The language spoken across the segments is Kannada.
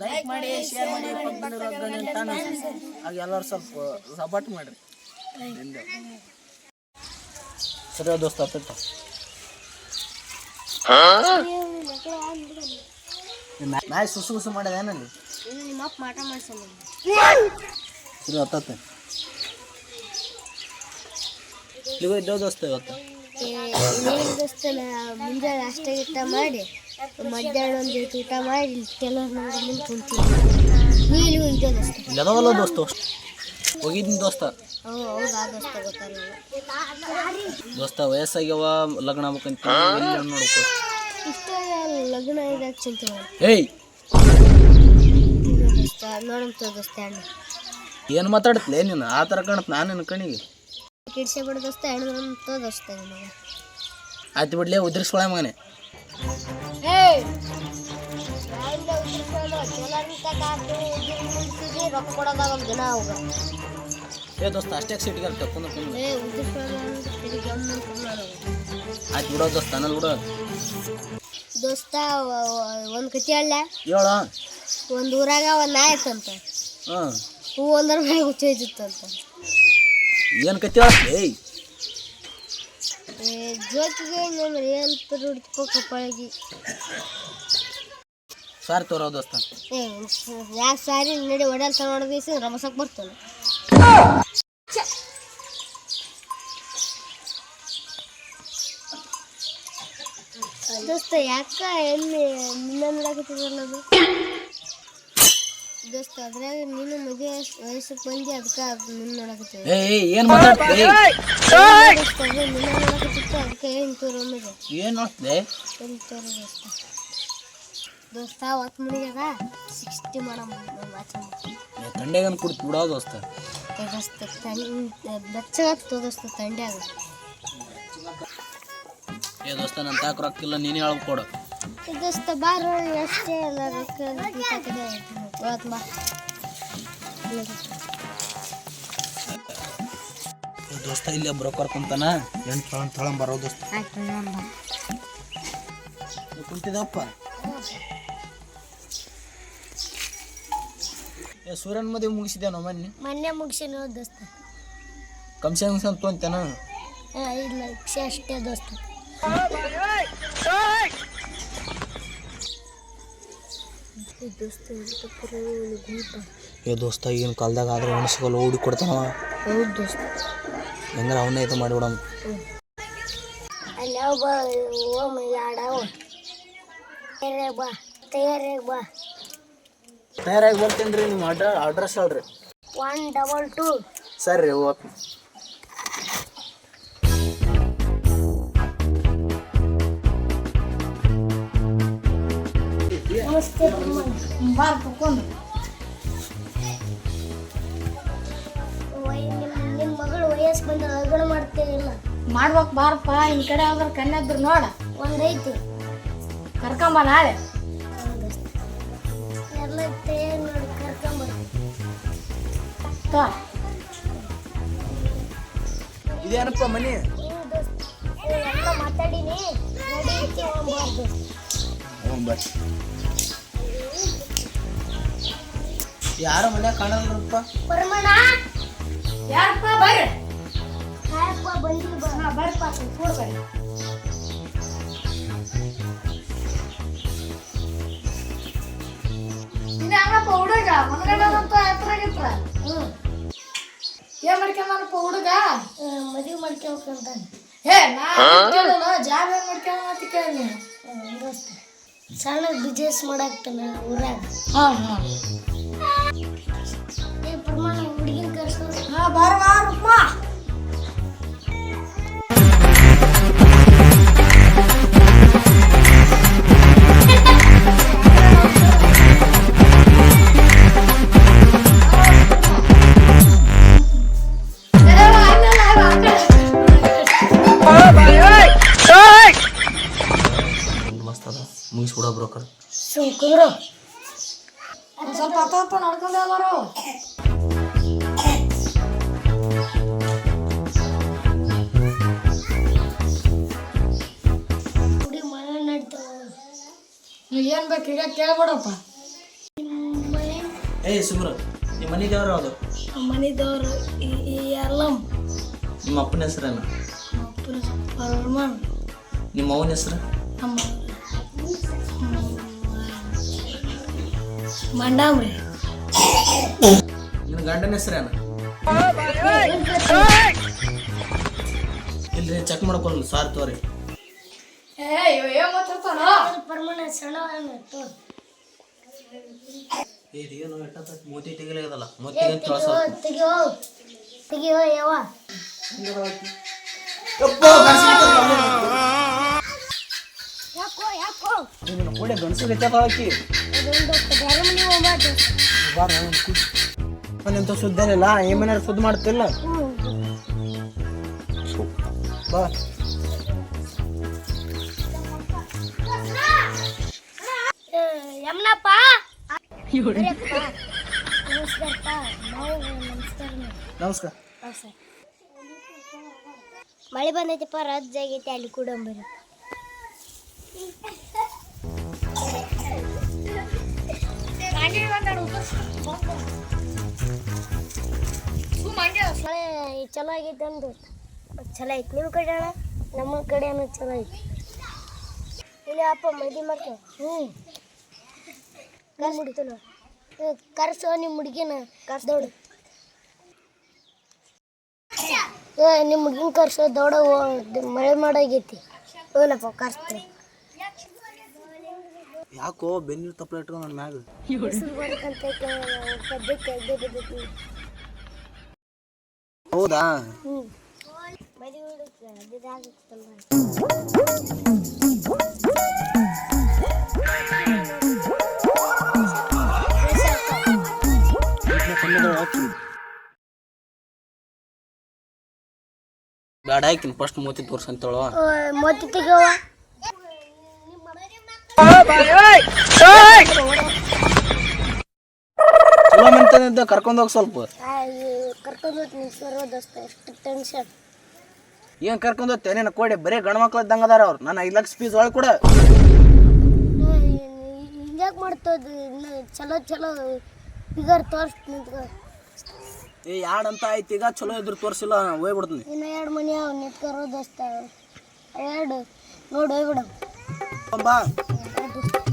ಲೈಕ್ ಮಾಡಿ ಶೇರ್ ಮಾಡಿ ತಾನು ಆಗ ಎಲ್ಲರೂ ಸ್ವಲ್ಪ ಸಪೋರ್ಟ್ ಮಾಡಿರಿ. ಸರಿ ದೋಸ್ತ ಹತ್ತತ್ತ ಮ್ಯಾಚ್ ಸುಸು ಸುಸು ಮಾಡಿದೆ ಏನಲ್ಲಿ ನಿಮ್ಮ ಅಪ್ಪ ಮಾಟ ಮಾಡ್ಸಲ್ಲ ಸರಿ ಹತ್ತತ್ತೆ. ನೀವು ಇದ್ದೋ ದೋಸ್ತ ಇವತ್ತು. ಮುಂಜಾನೆ ಅಷ್ಟೇ ಇಟ್ಟ ಮಾಡಿ. ಮಧ್ಯಾಹ್ನ ಒಂದು ಏಟು ಊಟ ಮಾಡಿ ಟೆಲರ್ ನೋಡಿ ಮುಂದೆ ಕುಂತೀನಿ ನೀ ಇಲ್ಲಿ ಹೋಗಿದ್ದೆ ದೋಸ್ತ. ದೋಸ್ತ ಹೋಗಿದ್ದೀನಿ ದೋಸ್ತ. ಹೌದಾ ದೋಸ್ತ ವಯಸ್ಸಾಗ್ಯವ ಲಗ್ನ ಆಗ್ಬೇಕಂತ ನೋಡ್ಕೊ. ಇಷ್ಟ ಲಗ್ನ ಇದಾಗ ಚಿಂತೆ ಮಾಡಿ. ಏಯ್! ದೋಸ್ತ ನೋಡಂತ ದೋಸ್ತ ಹಣ್ಣು. ಏನು ಮಾತಾಡ್ತಲೇ ನೀನು ಆ ಥರ ಕಾಣತ್ ನಾನು ನಿನ್ನ ಕಣಿಗೆ ಕಿಡ್ಸೆ ಬಿಡ ದೋಸ್ತ ಹಣ್ಣು ದೋಸ್ತ ನಿಮಗೆ ಆಯ್ತು ಬಿಡ್ಲೇ ಉದ್ರಿಸ್ಕೊಳ ಮಗನೆ. ರೊಕ್ಕ ಕೊಡೋದಾಗಲ್ಲ ದಿನ ಅವಾಗ ಏ ದೋಸ್ತ ಅಷ್ಟೇ ಏ ಉದ್ದಿಸ್ಕೊಳ್ಳೋ ಆಯ್ತು ಬಿಡೋ ದೋಸ್ತ ಅನ್ನಲ್ ಬಿಡೋ. ದೋಸ್ತ ಒಂದು ಕತಿ ಅಲ್ಲ ಹೇಳ. ಒಂದು ಊರಾಗ ಒಂದು ನಾಯಿ ಇತ್ತಂತ. ಹ್ಞೂ ಹೂ ಒಂದರ ಮೇಲೆ ಹುಚ್ಚೋಯ್ತಿತ್ತಂತ ಏನು ಕತಿ ಹೇಳ ಏಯ್! ಜೋಕಿಗೆ ನಮ್ಮ ರಿಯಲ್ ರುಡ್ತಪ್ಪ ಕಪ್ಪಳಗಿ ಸಾರಿ ತೋರೋ ದೋಸ್ತ ಯಾಕೆ ಸಾರಿ ನಡಿ ಒಡಲ್ ತನ ಹೊಡೆದಿಸಿ ರಮಸಕ್ ಬರ್ತಾನೆ ದೋಸ್ತ ಯಾಕ ಎಲ್ಲಿ ನಿನ್ನ ನೋಡಕತ್ತಿದಲ್ಲ ಅದು ದೋಸ್ತ ಅದ್ರಾಗ ನೀನು ಮದುವೆ ವಯಸ್ಸಕ್ಕೆ ಬಂದಿ ಅದಕ್ಕೆ ಅದು ನಿನ್ನ ನೋಡಕತ್ತಿದ ಏಯ್ ಏನು ಮಾತಾಡ್ತೀಯ ದೋಸ್ತ ನಿನ್ನ ನೋಡಕತ್ತಿತ್ತು ಅದಕ್ಕೆ ಏನು ನೋಡ್ತದೆ ಎಲ್ಲಿ ದೋಸ್ತ ಅವತ್ತು ಮುಡಿಗಾಗ ಸಿಕ್ಸ್ಟಿ ಮಾಡಮ್ಮ ವಾಚ್ ತಂಡೆಗನ್ ಬಿಡೋ ದೋಸ್ತ. ದೋಸ್ತ ಬೆಚ್ಚಗತ್ತು ದೋಸ್ತ ತಂಡ್ಯಾಗ. ಏ ದೋಸ್ತ ನನ್ನ ತಾಕ ರೊಕ್ಕಿಲ್ಲ ನೀನೇ ಹೇಳ್ ಕೊಡು. ದೋಸ್ತ ಬಾರ ಅಷ್ಟೇ ಅಲ್ಲ ರೊಕ್ಕ ಇವತ್ತು ಬಾ ಏ ದೋಸ್ತ ಇಲ್ಲೇ ಬ್ರೋಕರ್ ಕುಂತಾನ? ಎಂಟು ತಳಂ ತಳಂ ಬರೋ ದೋಸ್ತ? ಕುಂತಿದಪ್ಪ ಏ, ಸೂರ್ಯನ ಮದುವೆ ಮುಗಿಸಿದೇನೋ ಮೊನ್ನೆ? ಮೊನ್ನೆ ಮುಗಿಸಿನೋ ದೋಸ್ತ. ಕಮ್ಸೆ ಕಮ್ಸೆ ಅಂತ ತೊಂತೇನ ಇಲ್ಲ ಅಷ್ಟೇ ದೋಸ್ತ. ಏ ದೋಸ್ತ ಈಗಿನ ಕಾಲದಾಗ ಆದ್ರೆ ಮನುಷ್ಯಗಳು ಓಡಿ ಕೊಡ್ತಾನವ. ಹೌದು ದೋಸ್ತ. ಹೆಂಗಾರ ಅವನೇ ಇದು ಮಾಡಿಬಿಡಮ್ ಅಲ್ಲಿ ಯಾವ ಬಾ ಓಮ್ ಎರಡವ ತಯಾರಾಗ ಬಾ ತಯಾರಾಗ ಬಾ. ತಯಾರಾಗಿ ಬರ್ತೀನಿ ರೀ ನಿಮ್ಮ ಅಡ್ರ ಅಡ್ರೆಸ್ ಹೇಳ್ರಿ. ಒನ್ ಡಬಲ್ ಟು ಸರಿ ರೀ ಓಕೆ ನಮಸ್ತೆ ಬಾರ್ ಮಗಳು ವಯಸ್ಸು ಬಂದ ಲಗ್ನ ಮಾಡ್ತೇವಿಲ್ಲ ಮಾಡ್ಬೇಕು ಬಾರಪ್ಪ ಇನ್ ಕಡೆ ಯಾವ್ದಾರು ಕನ್ಯಾದ್ರು ನೋಡ. ಒಂದೈತಿ ಕರ್ಕೊಂಬ ನಾಳೆ. ಎಲ್ಲ ತಯಾರು ಮಾಡಿ ಕರ್ಕೊಂಬರ್ರಿ ತೋ. ಇದೇನಪ್ಪ ಮನಿ? ನೀವು ದೋಸ್ತ? ಎಲ್ಲ ಮಾತಾಡೀನಿ. ನಡೀತಿ ಹೋಗ್ಬಾರ್ದು ಹ್ಞೂ ಬರ್ರಿ ಯಾರ ಮನ್ಯಾಗ ಕಾಣಲ್ರಪ್ಪ? ಪರಮಣ ಯಾರಪ್ಪ ಬರ್ರಿ. ಹಾಯಪ್ಪ ಬಂದಿಲ್ಲ ಬಾ ಹಾ ಬರ್ರಿಪ್ಪ ಕೂಡ ಬರ್ರಿ ಇದ್ಯಾವನಪ್ಪ ಹುಡುಗ ಮನಗಂಡದಂತ ಎತ್ತರಾಗಿತ್ರ ಹ್ಞೂ ಏನ್ ಮಾಡ್ಕೊಂಡನಪ್ಪ ಹುಡುಗ ಮದುವೆ ಮಾಡ್ಕೋಬೇಕಂತ ಹೇ ನಾ ಜಾಬ್ ಏನ್ ಮಾಡ್ಕೊಂಡ ಕೇಳಿ ಸಣ್ಣ ಬಿಸ್ನೆಸ್ ಮಾಡಾಕ್ತಾನೆ ಊರಾಗ ಹಾ ಹಾ ಏ ಪ್ರಮಾಣ ಹುಡುಗಿನ ಕರ್ಸ್ಕೊಂಡು ಹಾ ಬಾರ ಬಾರಪ್ಪ ಸುಮ್ಕುದ್ರು ಒಂದು ಸ್ವಲ್ಪ ಹತ್ತಪ್ಪ ನಡ್ಕೊಂಡೆ ಬರೋ ಮನೆ ನಡ್ತಾವ ಏನ್ ಬೇಕು ಈಗ ಕೇಳ್ಬಿಡಪ್ಪ. ಏಯ್ ಸುಮ್ರ ನಿಮ್ಮ ಮನೆ ದೇವ್ರು ಯಾವುದು? ಮನೆ ದೇವ್ರು ಎಲ್ಲಂ ನಿಮ್ಮ ಅಪ್ಪನ ಹೆಸರೇನು? ಪರಮಾನ್ ನಿಮ್ಮ ಅವನ ಹೆಸರು? ನಮ್ಮ ಮಂಡಾಮ್ರಿ. ನಿನ್ನ ಗಂಡನ ಹೆಸರೇನು? ಇಲ್ರಿ ಚೆಕ್ ಮಾಡ್ಕೊಳ್ಳಿ ಸಾರ್ ತೋರಿ. ಸಣ್ಣ ಏನು ಮೋತಿ ತೆಗಿಲಾಗದಲ್ಲ ತೆಗಿಯೋ ತೆಗಿಯೋ ಯಾವ ಯಾಕೋ ಯಾಕೋ? ಕೂಡ ಗಣಸಿಗೆ ಹಾಕಿ ಅದೊಂದು ಬೇರೆ ಮನೆ ಹೋಗ್ಬಾರ್ದು ಬಾರ ಮನೆಂತ ಸುದ್ದೇನಿಲ್ಲ ಈ ಮನೆ ಸುದ್ದಿ ಮಾಡ್ತಿಲ್ಲ ಬಾ ಯಮನಪ್ಪ ನಮಸ್ಕಾರ. ಮಳೆ ಬಂದೈತಿಪ್ಪ ರಜ್ ಅಲ್ಲಿ ಕೂಡ ಚಲೋ ಆಗೈತೆ ಅಂದು. ಚಲೋ ಐತೆ. ನಿಮ್ಮ ಕಡೆ ಅಣ್ಣ? ನಮ್ಮ ಕಡೆನೂ ಚಲೋ ಐತಿ. ಇಲ್ಲಿ ಅಪ್ಪ ಮದಿ ಮಾಡ್ಕೊ. ಹ್ಞೂ. ಕರ್ಸ್ ಮುಡಿತಲ್ಲ ಕರ್ಸೋ ನಿಮ್ಮ ಹುಡುಗಿನ. ಕರ್ಸ್ ದೌಡು ನಿಮ್ಮ ಹುಡುಗಿನ ಕರ್ಸೋ. ದೌಡ ಮಳೆ ಮಾಡಾಗೈತಿ. ಹೋಗ್ಲಪ್ಪ ಕರ್ಸ್ತೀನಿ. ಯಾಕೋ ಬೆನ್ನಿರ್ ತಪ್ಪಲ ಇಟ್ಕೊಂಡು ನನ್ನ ಮ್ಯಾಗ. ಹೌದಾ? ಬೇಡ ಹಾಕಿನ ಫಸ್ಟ್ ಮೋತಿ ತೋರ್ಸಂತೇಳುವ ಮೊತ್ತಿ ತೆಗಿಯವ ಚಲೋ ಮಂತನಿದ್ದ ಕರ್ಕೊಂಡು ಹೋಗಿ ಸ್ವಲ್ಪ. ಕರ್ಕೊಂಡು ಹೋಗ್ತೀನಿ ಸರ್ವ ದೋಸ್ತ ಎಷ್ಟು ಟೆನ್ಷನ್ ಏನ್ ಕರ್ಕೊಂಡು ಹೋಗ್ತೇನೆ ನಿನ್ನ ಕೋಡೆ ಬರೀ ಗಂಡ ಮಕ್ಳ ಇದ್ದಂಗ ಅದಾರ ಅವ್ರು. ನಾನು ಐದು ಲಕ್ಷ ಫೀಸ್ ಒಳಗೆ ಕೂಡ. ಹಿಂಗ್ಯಾಕೆ ಮಾಡ್ತದ? ಚಲೋ ಚಲೋ. ಫಿಗರ್ ತೋರಿಸ್ತೀನಿ ನಿಂತ್ಕೊ. ಏ ಎರಡು ಅಂತ ಆಯ್ತು ಈಗ? ಚಲೋ ಇದ್ರು ತೋರಿಸಿಲ್ಲ ಹೋಗ್ಬಿಡ್ತೀನಿ. ಇನ್ನು ಎರಡು ಮನೆ ಅವ್ ನಿಂತ್ಕರೋ ದೋಸ್ತ. ಎರಡು ನೋಡಿ ಹೋಗ್ಬಿಡ. ಬಾ. 먹어.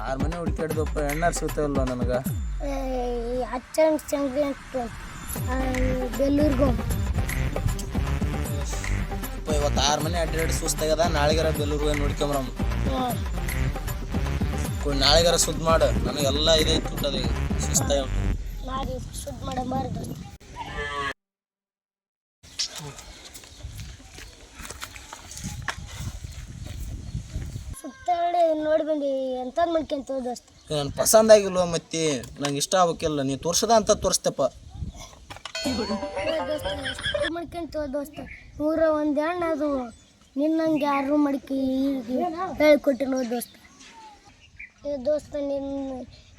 ಆರು ಮನೆ ಹುಡುಕಾಡ್ದಪ್ಪ ಎಣ್ಣಾರು ಸಿಗ್ತಾವಲ್ಲ ನನಗೆ? ಅಚ್ಚಂಗ್ ಅಂತ ಬೆಲ್ಲೂರ್ಗೆ ಹೋಗ್ ಇವತ್ತು ಆರು ಮನೆ ಅಡ್ಡಾಡಿ ಸುಸ್ತಾಗದ ನಾಳೆಗಾರ ಬೆಲ್ಲೂರು ನೋಡ್ಕೊಂಬರಮ್ಮ ನಾಳೆಗಾರ ಸುದ್ದಿ ಮಾಡು. ನನಗೆಲ್ಲ ಇದೆ ತುಟ್ಟದ ಸುಸ್ತಾಗ ಮಾಡಬಾರ್ದು ಸುತ್ತಾಡಿ ನೋಡಿ ಬಂದು ಎಂತ ಮಾಡ್ಕೊಂತ ದೋಸ್ತ ನನ್ನ ಪಸಂದ್ ಆಗಿಲ್ವ ಮತ್ತೆ? ನಂಗೆ ಇಷ್ಟ ಆಗ್ಬೇಕಿಲ್ಲ. ನೀ ತೋರ್ಸದ ಅಂತ ತೋರಿಸ್ತಪ್ಪ ಮಾಡ್ಕೊಂತ ದೋಸ್ತ ನೂರ ಒಂದು ಹೆಣ್ಣು ಅದು. ನಿನ್ನಂಗೆ ಯಾರು ಮಡಿಕೆ ಹೇಳ್ಕೊಟ್ಟಿರೋ ದೋಸ್ತ. ಏ ದೋಸ್ತ ನಿನ್ನ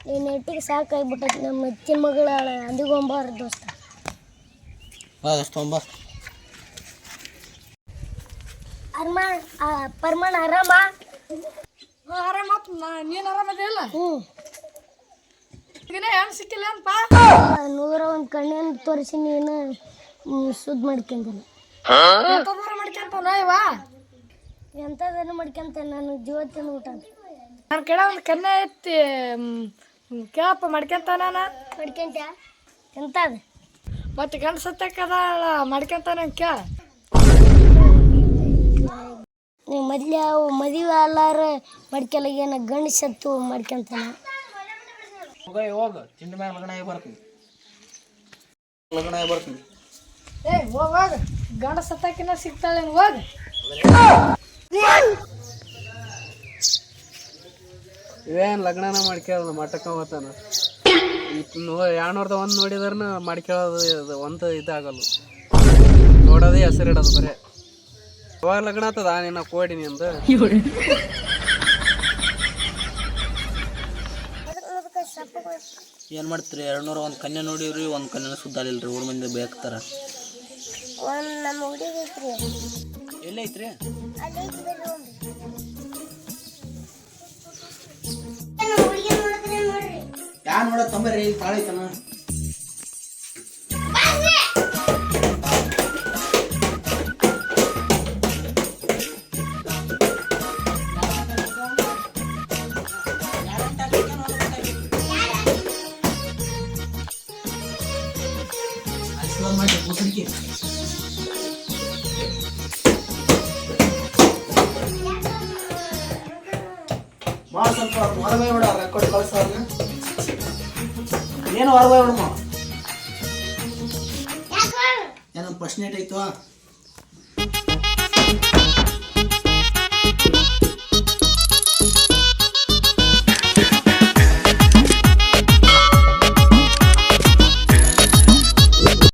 ನಿನ್ನ ನೆಟ್ಟಿಗೆ ಸಾಕಾಗ್ಬಿಟ್ಟೈತಿ ನಮ್ಮ ಅತ್ತಿನ ಮಗಳ ಅಂದಿಗೊಂಬಾರ ದೋಸ್ತ. ಅಷ್ಟೊಂಬ ಅರ್ಮಾಣ ಪರ್ಮಾಣ ಆರಾಮ? ಆರಾಮತ್ ನೀನು ಆರಾಮದಿಲ್ಲ ಹ್ಞೂ. ಇನ್ನ ಹೆಣ್ಣು ಸಿಕ್ಕಿಲ್ಲ ಅನ್ಪ ನೂರ ಒಂದು ಕಣ್ಣಿನ ತೋರಿಸಿ ನೀನು ಶುದ್ಧ ಮಾಡ್ಕೊಂದಿಲ್ಲ ಎಂತದಾರ ಮಾಡ್ಕೊಂತಾನ ಇವ? ಎಂಥದನ್ನು ಮಾಡ್ಕೊಂತ ನಾನು ಜೀವ ತಿಂದ್ಬಿಟ್ಟ ನನ್ನ ಕಡೆ ಒಂದು ಕನ್ನ ಐತಿ ಕೇಳಪ್ಪ ಕೇಳಪ್ಪ ನಾನು? ಮಾಡ್ಕೊಂತ್ಯಾ? ಎಂಥದ್ದು ಮತ್ತೆ ಗಂಡ ಸತ್ತಕ್ಕದ ಮಾಡ್ಕೊಂತಾನ ಕೇಳ. ನೀವು ಮೊದ್ಲು ಯಾವ ಮದುವೆ ಅಲ್ಲಾರ ಮಡ್ಕೆಲ್ಲ ಏನು ಗಂಡು ಸತ್ತು ಮಾಡ್ಕೊಂತಾನ ಹೋಗ ಹೋಗ ತಿಂಡಿ ಮ್ಯಾಗ ಲಗ್ನ ಆಗಿ ಬರ್ತೀನಿ. ಲಗ್ನ ಆಗಿ ಬರ್ತೀನಿ. ಏ ಹೋಗ. ಗಂಡ ಸತ್ತಾಕಿನ ಸಿಗ್ತಾಳೆ ಹೋಗ. ಇವೇನು ಲಗ್ನನ ಮಾಡ್ಕೇಳ ಮಟಕ ಹೋಗ್ತಾನ? ಎರಡ್ನೂರದ ಒಂದು ನೋಡಿದ್ರನ ಮಾಡ್ಕೊಳ್ಳೋದು ಇದು ಒಂದು ಇದಾಗಲ್ಲ. ನೋಡೋದೇ ಹೆಸರಿಡೋದು ಬರೇ. ಯಾವಾಗ ಲಗ್ನ ಆತದ ನಿನ್ನ ಕೋಡಿ ನಿಂದು. ಏನು ಮಾಡ್ತೀರಿ? ಎರಡು ನೂರ ಒಂದು ಕನ್ಯೆ ನೋಡಿವ್ರಿ ಒಂದು ಕನ್ಯೆನ ಸುದ್ದಾಲಿಲ್ರಿ ರೀ ಊರ ಮಂದಿ ಬೇಕ್ತಾರ. ಒಂದು ನಮ್ಮ ಹುಡುಗ ಐತ್ರಿ? ಎಲ್ಲೈತ್ರಿ ಯಾ ನೋಡ ತೊಂಬರ್ರಿ ತಾಳೈತನ ಮಾ ಸ್ವಲ್ಪ ಹೊರಗೆ ಬಿಡ ರೆಕಾರ್ಡ್ ಕಳ್ಸ ಏನು ಹೊರಗೆ ಬಿಡಮ್ಮ? ಏನೋ ಪ್ರಶ್ನೆ ಐತೋ